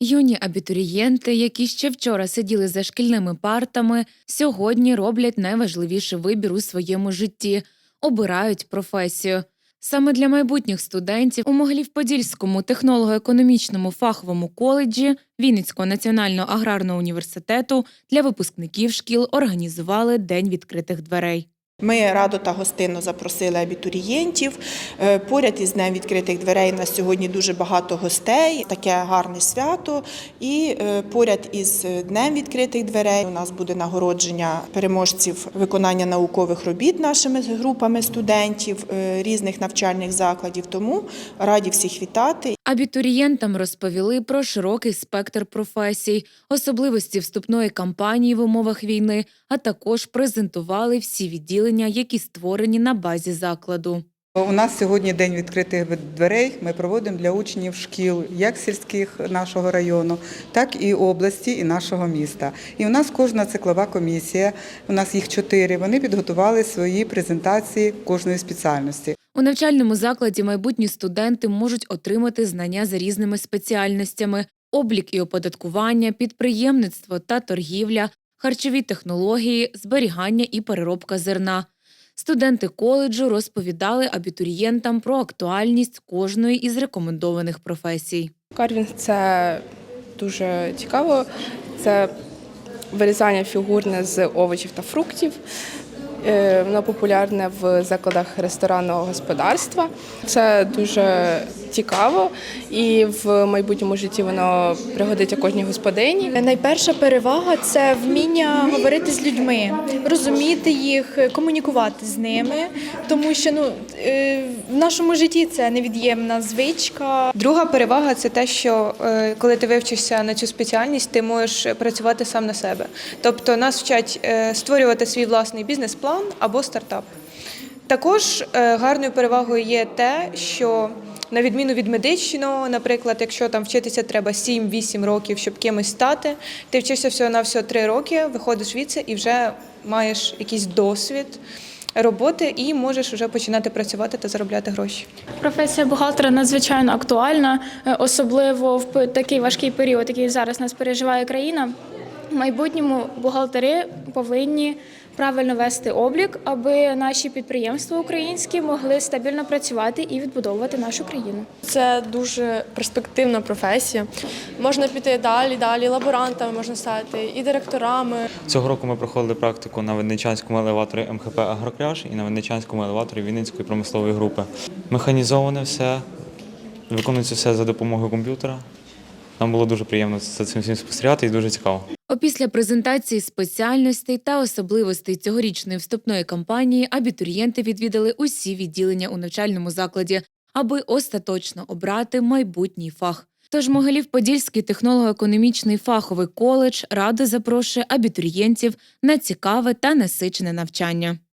Юні абітурієнти, які ще вчора сиділи за шкільними партами, сьогодні роблять найважливіший вибір у своєму житті обирають професію. Саме для майбутніх студентів у Могилів-Подільському технолого-економічному фаховому коледжі Вінницького національного аграрного університету для випускників шкіл організували День відкритих дверей. Ми радо та гостинно запросили абітурієнтів. Е, Поряд із Днем відкритих дверей на сьогодні дуже багато гостей, таке гарне свято. І е, поряд із Днем відкритих дверей у нас буде нагородження переможців виконання наукових робіт нашими групами студентів е, різних навчальних закладів. Тому раді всіх вітати. Абітурієнтам розповіли про широкий спектр професій, особливості вступної кампанії в умовах війни, а також презентували всі відділення, які створені на базі закладу. У нас сьогодні день відкритих дверей. Ми проводимо для учнів шкіл, як сільських нашого району, так і області і нашого міста. І у нас кожна циклова комісія, у нас їх чотири. Вони підготували свої презентації кожної спеціальності. У навчальному закладі майбутні студенти можуть отримати знання за різними спеціальностями: облік і оподаткування, підприємництво та торгівля, харчові технології, зберігання і переробка зерна. Студенти коледжу розповідали абітурієнтам про актуальність кожної із рекомендованих професій. Карвінг це дуже цікаво. Це вирізання фігурне з овочів та фруктів. Е, Воно популярне в закладах ресторанного господарства. Це дуже цікаво, і в майбутньому житті воно пригодиться кожній господині. Найперша перевага це вміння говорити з людьми, розуміти їх, комунікувати з ними, тому що ну е, в нашому житті це невід'ємна звичка. Друга перевага це те, що е, коли ти вивчишся на цю спеціальність, ти можеш працювати сам на себе. Тобто нас вчать е, створювати свій власний бізнес-план або стартап. Також гарною перевагою є те, що на відміну від медичного, наприклад, якщо там вчитися треба 7-8 років, щоб кимось стати, ти вчишся всього на всього 3 роки, виходиш звідси і вже маєш якийсь досвід роботи і можеш вже починати працювати та заробляти гроші. Професія бухгалтера надзвичайно актуальна, е, особливо в такий важкий період, який зараз нас переживає країна. В майбутньому бухгалтери повинні правильно вести облік, аби наші підприємства українські могли стабільно працювати і відбудовувати нашу країну. Це дуже перспективна професія. Можна піти далі, далі лаборантами можна стати і директорами. Цього року ми проходили практику на Винничанському елеваторі МХП Агрокряж і на Винничанському елеваторі Вінницької промислової групи. Механізоване все, виконується все за допомогою комп'ютера. Нам було дуже приємно за цим всім спостерігати і дуже цікаво. Опісля презентації спеціальностей та особливостей цьогорічної вступної кампанії абітурієнти відвідали усі відділення у навчальному закладі, аби остаточно обрати майбутній фах. Тож Могилів-Подільський технолого-економічний фаховий коледж радо запрошує абітурієнтів на цікаве та насичене навчання.